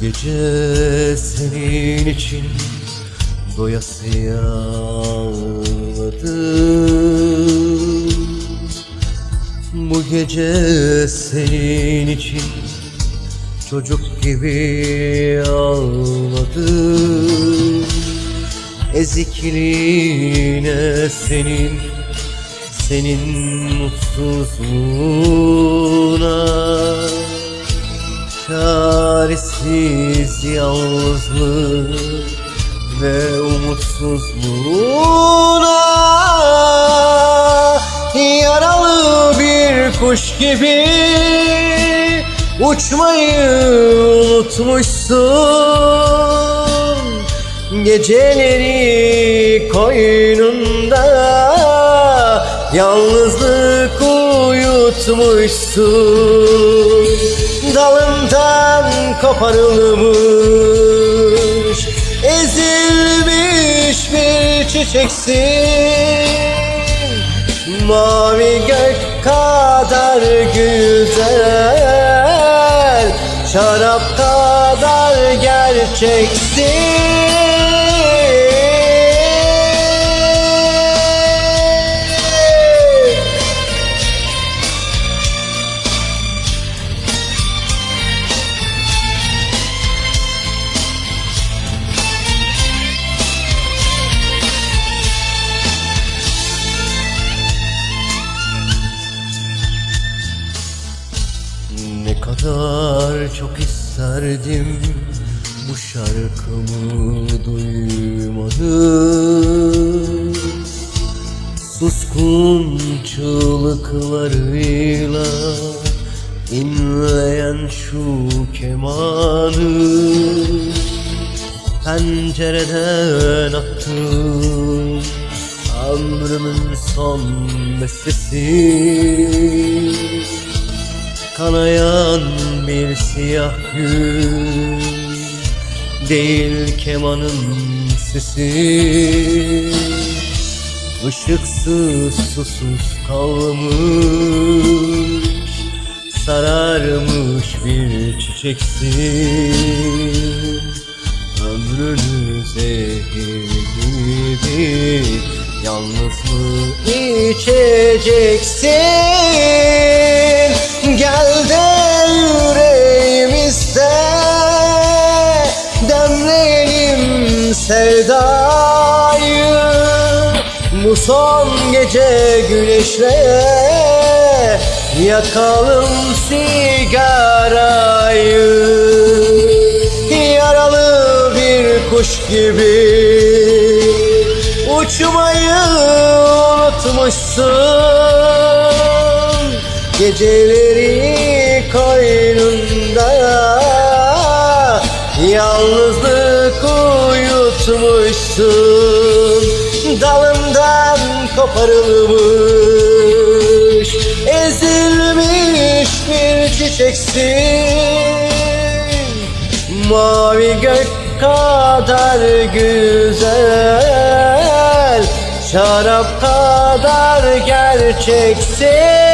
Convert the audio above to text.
gece senin için doyasıya ağladım Bu gece senin için çocuk gibi ağladım Ezikliğine senin senin mutsuzluğuna Çaresiz yalnızlık ve umutsuzluğuna Yaralı bir kuş gibi uçmayı unutmuşsun. Geceleri koynunda yalnızlık uyutmuşsun koparılmış ezilmiş bir çiçeksin. Mavi gök kadar güzel Şarap kadar gerçeksin Ne kadar çok isterdim bu şarkımı duymanı Suskun çığlıklarıyla inleyen şu kemanı Pencereden attım. Ömrümün son bestesi Kanayan bir siyah gün Değil kemanın sesi. Işıksız susuz kalmış Sararmış bir çiçeksin Ömrünü zehir gibi Yalnız mı içeceksin sevdayı Bu son gece güneşle Yakalım sigarayı. Yaralı bir kuş gibi Uçmayı unutmuşsun. Geceleri koynunda Yalnızlık uyutmuşsun Dalından koparılmış Ezilmiş bir çiçeksin. Mavi gök kadar güzel Şarap kadar gerçeksin